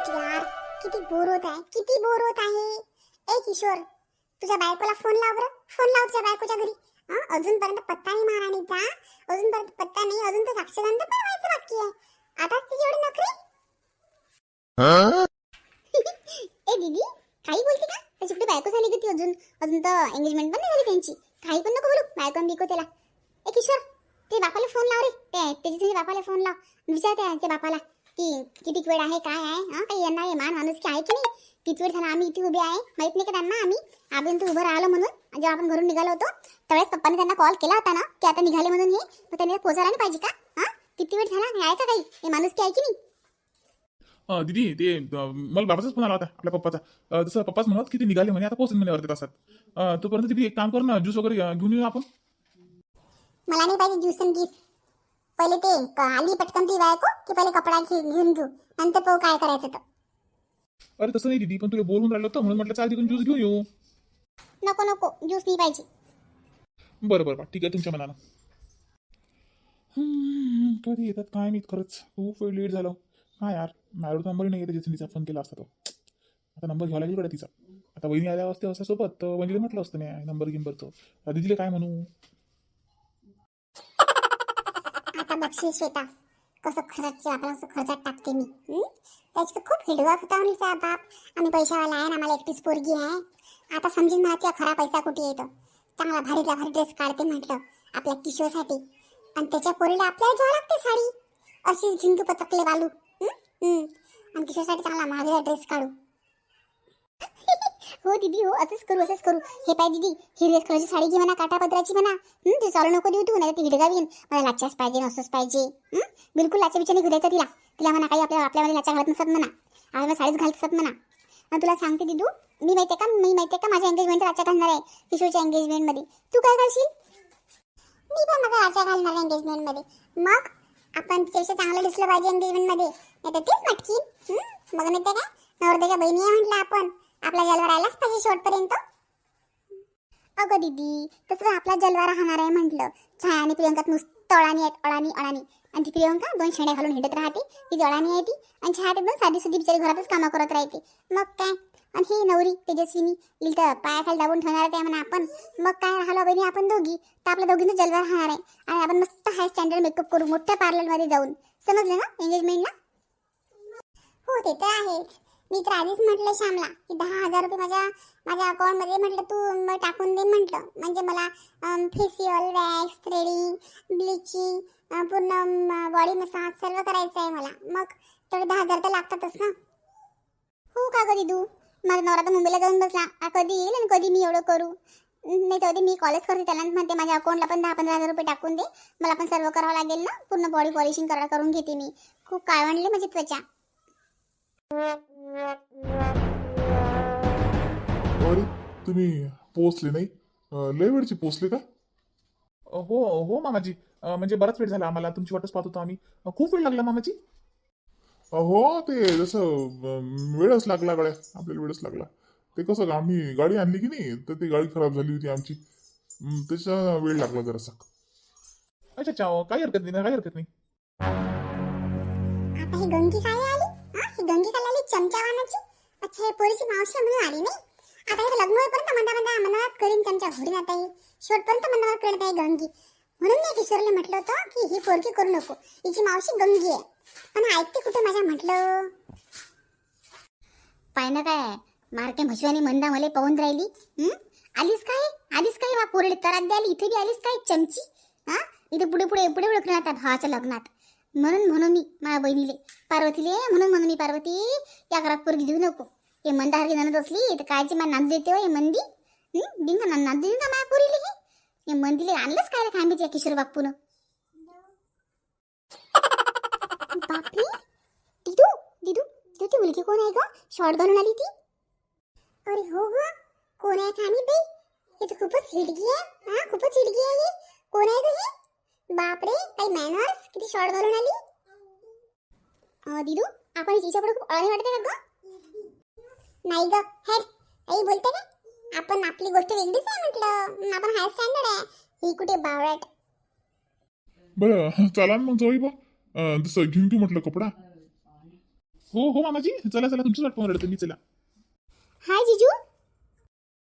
Shit यार किती bore होत आहे किती बोर होत आहे. ए किशोर तुझ्या बायकोला फोन लाव बरं. फोन लाव तुझ्या बायकोच्या घरी. हं? अजूनपर्यंत पत्ता नाही महाराणीचा अजूनपर्यंत पत्ता नाही अजून तर साक्षगंध पण व्हायचं बाकी आहे. आताच तिची एवढी नोकरी ए दीदी काही बोलते का? त्याची कुठे बायको झाली का ती अजून? अजून तर एंगेजमेंट पण नाही झाली त्यांची. काही पण नको बोलू बायको बिको त्याला. ए किशोर ते बापाला फोन लाव रे. ते त्याच्या बापाला फोन लाव. विचार त्या बापाला. की किती वेळ आहे काय आहे? हा? काही यांना हे मान माणूस की आहे की नाही? किती वेळ झाला आम्ही इथे उभे आहे. माहीत नाही का त्यांना आम्ही आम्ही तू उभं राहिलो म्हणून जेव्हा आपण घरून निघालो होतो त्यावेळेस पप्पाने त्यांना कॉल केला होता ना की आता निघाले म्हणून हे मग त्यांनी पोचायला नाही पाहिजे का? हा? किती वेळ झाला? हे आहे का काही? हे माणूस की आहे की नाही? अं, दीदी ते अं, मला बाबाचाच फोन आला होता आपल्या पप्पाचा. अं, जसं पप्पाच म्हणत की ते निघाले म्हणे आता पोहोचून म्हणे अर्ध्या तासात. अं, तोपर्यंत दीदी एक काम कर ना ज्यूस वगैरे अं, घेऊन येऊ आपण. मला नाही पाहिजे ज्यूस आणि गीस. पहिले ते क- आली पटकन ती बायको की पहिले कपडा घे- घेऊन घेऊ. नंतर पाहू काय करायचं तर. अरे तसं नाही दीदी पण तुला होऊन राहिलं होतं म्हणून म्हटलं चाल तिकडून ज्यूस घेऊन येऊ. नको नको ज्यूस नाही पाहिजे. बरं बरं बरं ठीक आहे तुमच्या मनानं. हम्म, कधी येतात काय मी खरंच. खूप वेळ लेट झालं. हा यार मॅडम नंबर नाही येते जिथे तिचा फोन केला असता तो. आता नंबर घ्यावा लागेल कडे तिचा. आता वहिनी आल्या असते असं सोबत तर वहिनीला म्हटलं असतं नाही नंबर गिंबरचं आता दिदीला काय म्हणू? बक्षीस श्वेता कसं खर्च आपला असं खर्चात टाकते मी. त्याची तर खूप हिडवत होता म्हणून बाप. आम्ही पैशावाला आहे ना आम्हाला एकटीच पोरगी आहे. आता समजून मला त्या खरा पैसा कुठे येतो? चांगला भारीचा भारी ड्रेस काढते म्हटलं आपल्या किशोरसाठी. आणि त्याच्या पोरीला आपल्याला घ्यावं लागते साडी. अशीच झिंकू पचकले बालू. आणि किशोरसाठी चांगला महागडा ड्रेस काढू. दीदी हो असंच करू असंच करू. हे पाय दीदी हिरव्या कलरची साडी घे म्हणा काटापत्राची म्हणा. ते चालू नको देऊ तू नाही ती हिडगावी येईन. मला लाचाच पाहिजे असंच पाहिजे. बिलकुल लाच्या बिचाने घुरायचं तिला. तिला म्हणा काही आपल्या आपल्यामध्ये लाचा घालत नसत म्हणा. आपल्याला साडीच घालत असत म्हणा. आणि तुला सांगते दिदू मी माहिती का मी माहिती का माझ्या एंगेजमेंट लाचा घालणार आहे किशोरच्या एंगेजमेंटमध्ये तू काय घालशील? मी पण माझा लाचा घालणार आहे एंगेजमेंटमध्ये मग आपण त्यापेक्षा चांगलं दिसलं पाहिजे एंगेजमेंटमध्ये नाही तर तेच मटकी मग माहिती का नवरदेच्या बहिणी आहे म्हटलं आपण. आपला जलवा राहिलाच पाहिजे शेवटपर्यंत. अगं दीदी तसं आपला जलवा राहणार आहे म्हटलं. छाया आणि प्रियंकात नुसतं अळाणी आहेत अळाणी अळाणी आणि ती प्रियंका दोन शेण्या घालून हिंडत राहते. ती अळाणी आहे ती. आणि छाया एकदम साधी सुधी बिचारी घरातच कामं करत राहते. मग काय? आणि ही नवरी तेजस्विनी लिल तर पायाखाली दाबून ठेवणार आहे म्हणा आपण. मग काय? राहिलो बहिणी आपण दोघी. तर आपल्या दोघींचं जलवा राहणार आहे. आणि आपण मस्त हाय स्टँडर्ड मेकअप करू मोठ्या पार्लरमध्ये जाऊन. समजलं ना? एंगेजमेंटला हो ते तर आहेच. मी तर आधीच म्हटलं श्यामला की दहा हजार रुपये माझ्या माझ्या अकाउंटमध्ये म्हटलं तू टाकून दे म्हटलं. म्हणजे मला फेशियल वॅक्स थ्रेडिंग ब्लिचिंग पूर्ण बॉडी मसाज सर्व करायचं आहे मला. मग तेवढे दहा हजार तर लागतातच ना. हो का कधी तू माझा नवरा तर मुंबईला जाऊन बसला. कधी येईल आणि कधी मी एवढं करू? नाही तर मी कॉलेज करते त्याला म्हणते माझ्या अकाउंटला पण दहा पंधरा हजार रुपये टाकून दे. मला पण सर्व करावं लागेल ना. पूर्ण बॉडी पॉलिशिंग करा करून घेते मी. खूप काय म्हणले माझी त्वचा. अरे तुम्ही पोचले नाही? अं, लय वेळची पोचले का? अं, हो हो मामाजी. अं, म्हणजे बराच वेळ झाला आम्हाला. तुमची वाटच पाहत होतो आम्ही. अं, खूप वेळ लागला मामाजी. हो ते जसं अं, वेळच लागला गड्या. आपल्याला वेळच लागला. ते कसं आम्ही गाडी आणली की नाही तर ती गाडी खराब झाली होती आमची. त्याचा वेळ लागला जरासा. अच्छा अच्छा अं, काही हरकत नाही काही हरकत नाही. आता ही गंगी काय आली? गंगी काय चमचा वानाची अच्छा हे पोरीची मावशी म्हणून आली नाही? आता हे लग्न होईपर्यंत मंदा मंदा मनात करीन चमचा घोडीन आता ही. शेवटपर्यंत मनावर करत आहे गंगी म्हणून मी किशोरला म्हटलं होतं की ही पोरकी करू नको. हिची मावशी गंगी आहे. पण ऐकते कुठे माझ्या म्हटलं? पाय काय? मारते म्हशवानी मंदा मला पाहून राहिली. आलीस काय? आलीस काय? बा पोरडी तरात द्याली. इथे बी आलीस काय? चमची? हा? इथे पुढे पुढे पुढे पुढे आता भावाच्या लग्नात. म्हणून म्हणून मी माझ्या बहिणीले पार्वतीले म्हणून म्हणून मी पार्वती या घरात पोरगी देऊ नको. हे मंदासारखी नणद असली तर कायची मला नांदू देते हो हे मंदी. हं? दिन का नांदू देईन माझ्या पोरीले हे? हे मंदीले आणलंच काय रे खांबीच्या किशोर बापून बापरे! दिदू दिदू दिदू ती मुलगी कोण आहे ग? शॉर्ट घालून आली ती. अरे हो ग कोण आहे खामी बाई? हे तर खूपच हिडगी आहे. हा खूपच हिडगी आहे. ही कोण आहे ग ही? बापरे काही मॅनर्स किती शॉर्ट घालून आली. अं, दिदू आपण हिच्यापुढे खूप अळणी वाटते का ग? नाही ग हेड आई बोलते का आपण आपली गोष्ट वेगळीच आहे म्हटलं. आपण हाय स्टँडर्ड आहे. ही कुठे बावळट? बरं चला ना मग जाऊ बा. अं, जसं घेऊन घेऊ म्हटलं कपडा. हो हो मामाजी चला चला तुमचीच वाट पाहून रडते मी चला. हाय जिजू.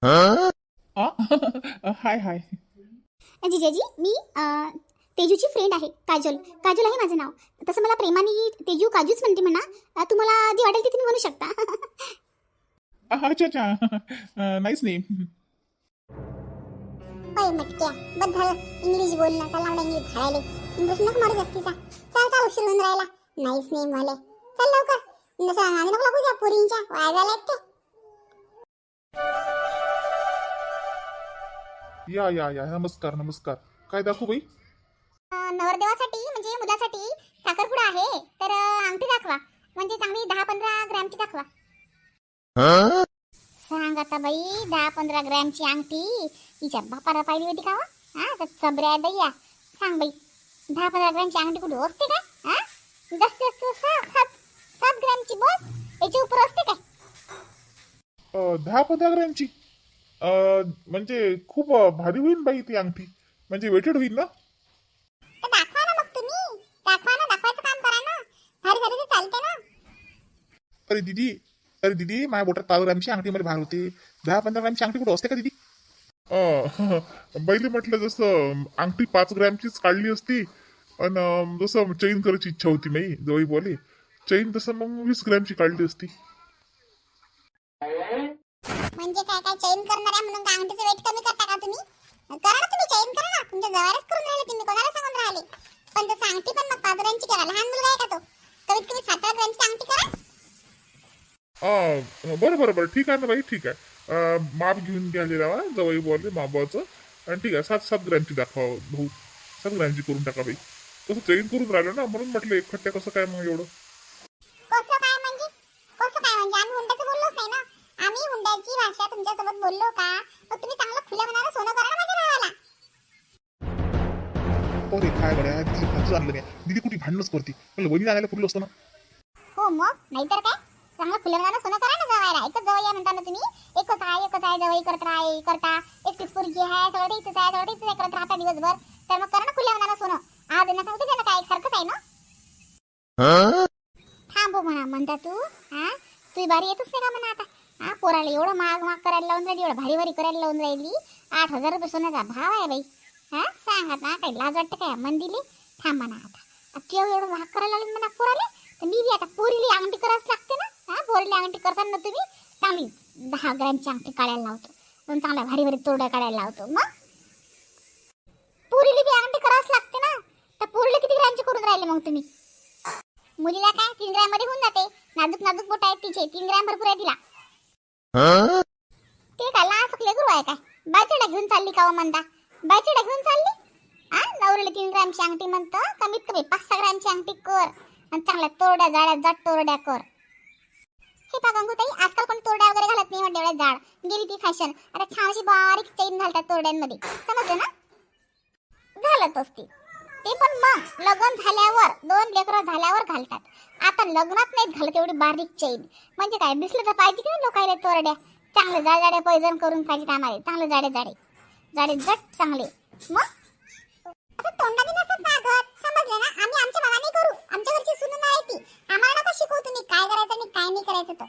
आ? हाय हाय. जिजाजी मी अं, तेजूची फ्रेंड आहे काजल. काजल आहे माझं नाव. तसं मला प्रेमाने तेजू काजूच म्हणते म्हणा. तुम्हाला जे वाटेल ते तुम्ही म्हणू शकता. अच्छा अच्छा. नाईस नेम होय मटक्या. बस झालं. इंग्लिश बोलणं चला मला इंग्लिश झाडायले इंग्लिश नको मारू जास्तीचा चाल चाल उशीर होऊन राहिला. नाहीच नाही मला चल लवकर. जसं नको लागू द्या पोरींच्या. वाया झाल्या आहेत ते या या या. नमस्कार नमस्कार. काय दाखवू बाई? नवरदेवासाठी म्हणजे मुलासाठी साखरपुडा आहे तर अंगठी दाखवा. म्हणजे चांगली दहा पंधरा ग्रॅमची दाखवा. सांग आता बाई दहा पंधरा ग्रॅमची अंगठी. हिच्या बापाला पाहिली होती का हो? हा तर चबऱ्या दैया सांग बाई दहा पंधरा ग्रॅमची अंगठी कुठे असते का? हा? जास्तीत जास्त सात सात सात ग्रॅमची बस. याच्या उपर असते काय? दहा पंधरा ग्रॅमची. म्हणजे खूप भारी होईल बाई ती अंगठी. म्हणजे वेटेड होईल ना? अरे दिदी अरे दिदी माझ्या बोटात पाच ग्रॅमची अंगठी मध्ये भार होते. दहा पंधरा ग्रॅमची अंगठी कुठं असते का दिदी? अं, बैले म्हटलं जसं अंगठी पाच ग्रॅमचीच काढली असती आणि जसं चैन करायची इच्छा होती मी जवळ बोले. चैन तसं मग वीस ग्रॅमची काढली असती. म्हणजे काय काय चैन करणाऱ्या म्हणून अंगठीचं वेट कमी करता का तुम्ही करा ना तुम्ही चैन करा ना तुमच्या जवळच करून राहिले तुम्ही कोणाला सांगून राहिले पण तसं अंगठी पण मग पाच ग्रॅमची करा लहान मुलगा आहे का तो कमीत कमी सात आठ ग्रॅमची अंगठी करा अं, बरं बरं बरं. ठीक आहे ना बाई ठीक आहे. अं, माप घेऊन घ्यायला लावा जवळ बोलले मापाचं. आणि ठीक आहे सात सात ग्रॅमची दाखवा भाऊ. सात ग्रॅमची करून टाका बाई. कसं चैन करून राहिलं ना म्हणून म्हटलं एक खट्ट्या कसं काय मग एवढं? कसं काय म्हणजे? कसं काय म्हणजे? आम्ही हुंड्याचं बोललोच नाही ना? आम्ही हुंड्याची भाषा तुमच्यासोबत बोललो का? मग तुम्ही चांगलं खुल्या मनाला सोनं करा ना माझ्या भावाला. अरे काय तिथे आणलं नाही. दिदी कुठे भांडणच करते. वहिनी आणायला पुरलं असतं ना? हो मग? नाहीतर काय? चांगलं फुलं मनाला सोनं करा ना जवायला एकच जवळ म्हणता ना तुम्ही. एकच आहे एकच आहे जवळ करत राहा करता. एकटीच पोरगी आहे सगळं तेच आहे सगळं तेच आहे करत राहता दिवसभर. तर मग करा ना खुल्या मनाला सोनं. आज ना सांगते काय एकसारखंच आहे ना? थांबू हो म्हणा म्हणता तू. हा तू बारी येतच नाही का म्हणा आता? हा पोराला एवढं महाग महाग करायला लावून राहिली एवढं भारी भारी करायला लावून राहिली. आठ हजार रुपये सोन्याचा भाव आहे बाई. हा सांग आता काही लाज वाटतं काय? मन दिली? थांब म्हणा आता. केव एवढं महाग करायला लागले म्हणा पोराले? तर मी बी आता पोरीली अंगठी करावंच लागते ना. हा पोरीली अंगठी करताना ना तुम्ही चांगली दहा ग्रॅमची अंगठी काढायला लावतो. दोन चांगल्या भारी भारी तोड्या काढायला लावतो. मग? पुरीली बी अंगठी करावंच लागते ना. तर पुरीला किती ग्रॅमची करून राहिले मग तुम्ही? मुलीला काय? तीन ग्रॅममध्ये होऊन जाते. नाजूक नाजूक बोट आहेत तिचे. तीन ग्रॅम भरपूर आहे तिला. ते काय लहान चकले गुरु आहे काय? बायचेडा घेऊन चालली का हो म्हणता? बायचेडा घेऊन चालली? हा नवरीला तीन ग्रॅमची अंगठी म्हणतं. कमीत कमी पाच सहा ग्रॅमची अंगठी कर. आणि चांगल्या तोरड्या जाड्या जाड तोरड्या कर. हे पहा गंगूताई आजकाल कोण तोरड्या वगैरे घालत नाही म्हणजे एवढ्या जाड. गेली ती फॅशन आता छान अशी बारीक चेन घालतात तोरड्यांमध्ये. समजलं ना? घालत असते. ते पण मग लग्न झाल्यावर दोन लेकरं झाल्यावर घालतात. आता लग्नात नाहीत घालत एवढी बारीक चेन म्हणजे काय दिसलं तर पाहिजे की नाही लोकायला तोरड्या? चांगले जाड जाडे पैजण करून पाहिजे आम्हाला. चांगले जाडे जाडे. जाडे जट चांगले. मग? तोंडाने नसतात ना घर समजलं ना आम्ही आमच्या मनाने करू. आमच्या घरची सुनून आहे ती. आम्हाला नको शिकवू तुम्ही. काय करायचं आणि काय नाही करायचं तो.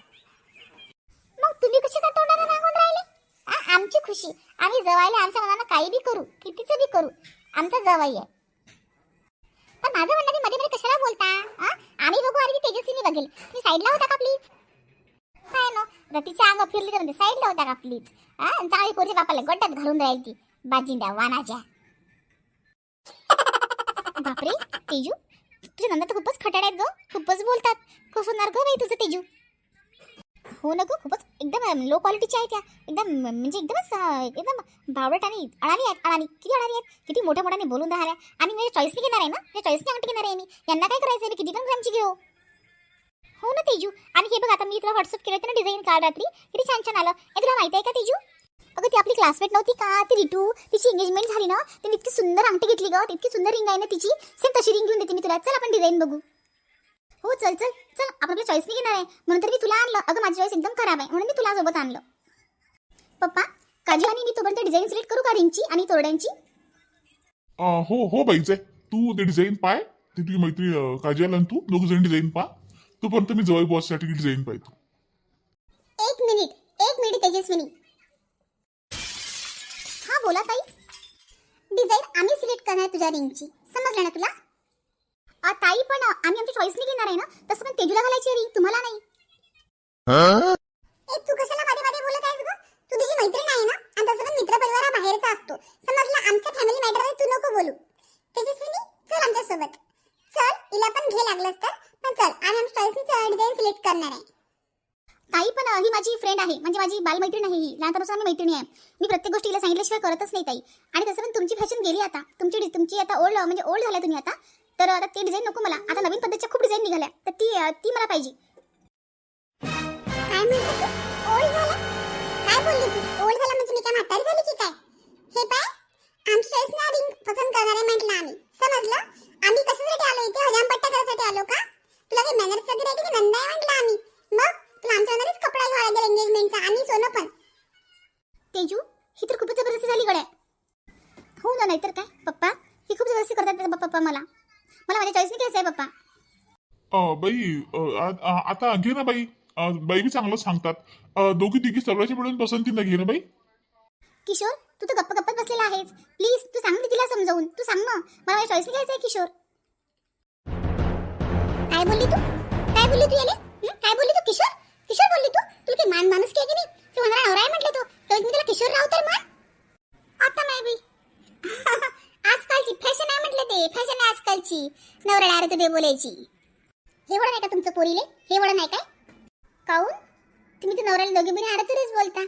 मग तुम्ही कशी का तोंडाला सांगून राहिले? आ, आमची खुशी. आम्ही जवायला आमच्या मनानं काही बी करू कितीचं बी करू आमचं जवाई आहे. पण माझं म्हणणं मध्ये मध्ये कशाला बोलता? आ? आम्ही बघू आणि ती तेजस्वीनी बघेल. तुम्ही साईडला होता का प्लीज काय नो? रतीच्या अंग फिरली तर म्हणते साईडला होता का प्लीज हा चांगली पोरची बापाला गड्ड्यात घालून राहील ती. बाजिंद्या वानाच्या बापरे तेजू? तुझ्या नंदा तर खूपच खटाड आहेत ग. खूपच बोलतात. कसं होणार ग बाई तुझं तेजू. हो ना गं खूपच. एकदम लो क्वालिटीच्या आहेत त्या. एकदम म्हणजे एकदमच एकदम बावळट आणि अळाली आहेत. अळाली किती अळाली आहेत? किती मोठ्या मोठ्याने बोलून राहिल्या. आणि मी चॉईसने घेणार आहे ना? चॉईस चॉईसने अंगठी घेणार आहे मी. यांना काय करायचं आहे मी किती पण ग्रामची घेऊ. हो ना तेजू. आणि हे बघ आता मी तुला व्हॉट्सअप केलं होतं ना डिझाईन काल रात्री? किती छान छान आलं. हे तुला माहिती आहे का तेजू? अगं ती आपली क्लासमेट नव्हती का? ती रिटू तिची एंगेजमेंट झाली ना? तिने इतकी सुंदर अंगठी घेतली ग. इतकी सुंदर रिंग आहे ना तिची. सेम तशी रिंग घेऊन देते मी तुला. चल आपण डिझाईन बघू. हो चल चल. चल आपण आपल्या चॉईसने घेणार आहे. म्हणून तर मी तुला आणलं. अगं माझी चॉईस एकदम खराब आहे. म्हणून मी तुला सोबत आणलं. पप्पा काजू आणि मी तोपर्यंत डिझाईन सिलेक्ट करू का रिंगची आणि तोरड्यांची? हो हो बाईच. आहे तू ते डिझाईन पाय. ती तुझी मैत्री अं, काजल आणि तू दोघ जण डिझाईन पा तोपर्यंत मी जवळ तिकीट जाईन पाहिजे एक मिनिट. एक मिनिट तेजस्विनी. हा बोला ताई? डिझाईन आम्ही सिलेक्ट करणार आहे तुझ्या रिंगची. समजलं ना तुला? अ, ताई पण आम्ही आमच्या चॉईसने घेणार आहे ना? तसं पण तेजूला घालायची रिंग तुम्हाला नाही. ए तू कशाला मध्ये मध्ये बोलत आहेस ग? तू तुझी मैत्रीण आहे ना? आणि तसं पण मित्र परिवारा बाहेरचा असतो. समजलं? आमच्या फॅमिली मॅटर तू नको बोलू. तेजस्विनी चल आमच्यासोबत चल हिला पण घे लागलंस तर. पण चल आणि आमच्या चॉईसने डिझाईन सिलेक्ट करणार आहे. ताई पण ही माझी फ्रेंड आहे. म्हणजे माझी बालमैत्रीण आहे ही. लहानपणापासून आम्ही मैत्रिणी आहे. मी प्रत्येक गोष्टीला सांगितल्याशिवाय करतच नाही ताई. आणि तसं पण तुमची फॅशन गेली आता. तुमची तुमची आता ओल्ड म्हणजे ओल्ड झाल्या तुम्ही आता. तर आता ती डिझाईन नको मला. आता नवीन पद्धतीच्या खूप डिझाईन निघाल्या. तर ती ती मला पाहिजे. काय ओल्ड झाला? काय बोलली तू? ओल्ड झाला म्हणजे मी काय म्हातारी झाली की काय? हे पाय आमची ना रिंग पसंत करणार आहे म्हटलं आम्ही. समजलं? आम्ही कशासाठी आलो? इथे हजामपट्टा करायसाठी आलो का? तुला काही मॅनर्स वगैरे आहे की नंदा आहे म्हटलं आम्ही. मग तुला आमच्या मनानेच कपडा घ्यावा लागेल एंगेजमेंटचा आणि सोनं पण तेजू? ही तर खूपच जबरदस्ती झाली गड्या. हो ना नाहीतर काय? पप्पा ही खूप जबरदस्ती करतात पप्पा मला. मला माझ्या चॉईसने घ्यायचं आहे पप्पा. अं, बाई अं, आ- आ- आता घे ना बाई. अं, बाई बी चांगलं सांगतात. अं, दोघी तिघी सगळ्याची मिळून पसंतीनं घे ना बाई. किशोर तू तर गप्प गप्पत बसलेला आहेस. प्लीज तू सांग ना तिला समजावून. तू सांग ना मला माझ्या चॉईसने घ्यायचं आहे किशोर. काय बोलली तू? काय बोलली तू याले? हं? काय बोलली तू किशोर? किशोर बोलली तू? तुला काही मान माणूस की आहे की नाही? तू म्हणा नवरा आहे म्हटलं तू. तर मी त्याला किशोर राव तर मान आता नाही बी आजकालची फॅशन आहे म्हटलं ते. फॅशन आहे आजकालची. नवरा डायरेक्ट ते बोलायची. हे वडा नाही का तुमचं पोरीले? हे वडा नाही काय? काऊन तुम्ही तर नवऱ्याला दोघी बिना आडतुरेच बोलता.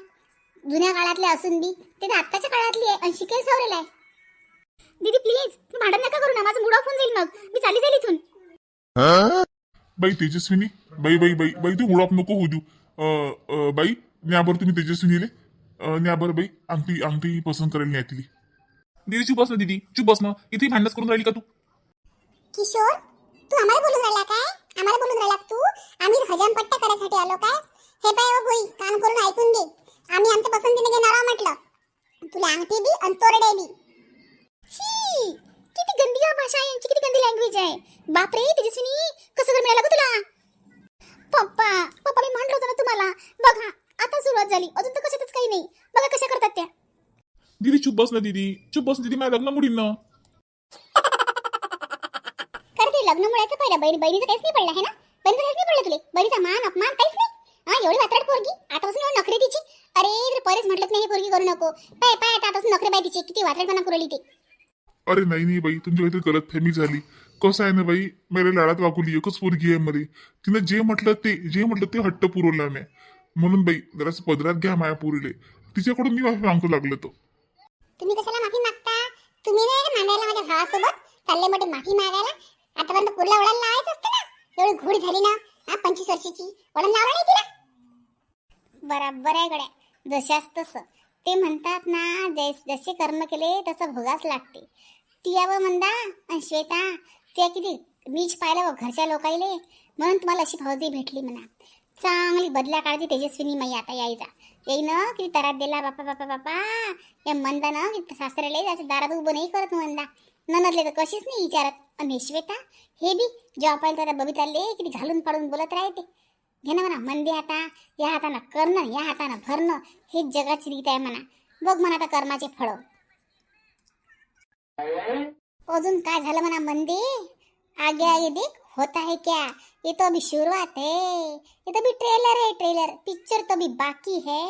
जुन्या काळातले असून बी ते तर आत्ताच्या काळातली आहे आणि शिकेल सवरेल आहे. दीदी प्लीज भांडण नका करू ना. माझं मूड ऑफ होऊन जाईल मग. मी चाली जाईल इथून. बाई तेजस्विनी. बाई बाई बाई बाई तू उडाप नको होऊ देऊ. अं, अं, बाई न्याबर तुम्ही तेजस्विनीले. अं, न्याबर बाई. अंगठी अंगठी पसंत करेल न्यातली दीदी चुप बस ना दीदी. चुप बस ना. इथे भांडणच करून राहिली का तू? किशोर तू आम्हाला बोलून राहिला काय? आम्हाला बोलून राहिला तू? आम्ही हजामपट्टा करायसाठी आलो काय? हे पाय ओ भोई कान करून ऐकून घे. आम्ही आमच्या पसंतीने घेणार आहोत म्हटलं. तुला अंगठी बी आणि तोरडे बी. किती गंदी हा भाषा आहे यांची किती गंदी लँग्वेज आहे. बापरे तेजस्विनी कसं कर मिळालं का तुला? पप्पा पप्पा मी म्हटलं होतं ना तुम्हाला. बघा आता सुरुवात झाली. अजून तर कशातच काही नाही. बघा कशा करतात त्या. दीदी चुप बस ना दीदी. चुप बस दीदी माझ्या लग्न मुडीन. ना खरं ते लग्न मुळाचं पहिलं बहिणी बहिणीचं काहीच नाही पडलं आहे ना? बहिणीचं काहीच नाही पडलं तुले. बहिणीचा मान अपमान काहीच नाही. हा एवढी वात्रट पोरगी. आतापासून एवढी नखरे तिची. अरे तर पहिलेच म्हटलं नाही हे पोरगी करू नको. पाय पाय आता आतापासून नखरे पाय तिची. किती वात्रटपणा ते. अरे नाही नाही बाई. तुमची काहीतरी गलत फॅमी झाली. कसं आहे ना बाई? मेरे लाडात वाकुली एकच पोरगी आहे मध्ये तिनं जे म्हटलं ते जे म्हटलं ते हट्ट पुरवला मी म्हणून बाई जरासं पदरात घ्या माया पुरीले. तिच्याकडून मी माफी मागतो लागलो तो. तुम्ही कशाला माफी मागता? तुम्ही नाही का मागायला माझ्या भावासोबत? चालले मोठे माफी मागायला. आतापर्यंत पुरला वळण लावायचं असतं ना? एवढी घोड झाली ना? हा पंचवीस वर्षाची. वळण लावलं नाही तिला? बराबर आहे गड्या. जशास तसं. ते म्हणतात ना जैस जसे कर्म केले तसं भोगास लागते. ती यावं मंदा आणि श्वेता त्या किती मीच पाहिलं हो घरच्या लोकाईले? म्हणून तुम्हाला अशी भावजी भेटली म्हणा. चांगली बदल्या काळजी तेजस्विनी माई आता यायचा. येई ना किती तरात दिला बापा बापा बापा. या मंदा ना की सासऱ्याला जायचं दारात उभं नाही करत मंदा. ननदले तर कशीच नाही विचारत. आणि श्वेता हे बी जेव्हा पाहिलं तर बबिताले किती घालून पाडून बोलत राहते. घे ना म्हणा मंदी आता. या हातानं करणं या हातानं भरणं हेच जगाची रीत आहे म्हणा. बघ म्हणा आता कर्माचे फळ. अजून काय झालं म्हणा मंदी? आगे आगे देख. होता है क्या? ये तो अभी शुरुआत है। ये तो अभी ट्रेलर है ट्रेलर पिक्चर तो अभी बाकी है।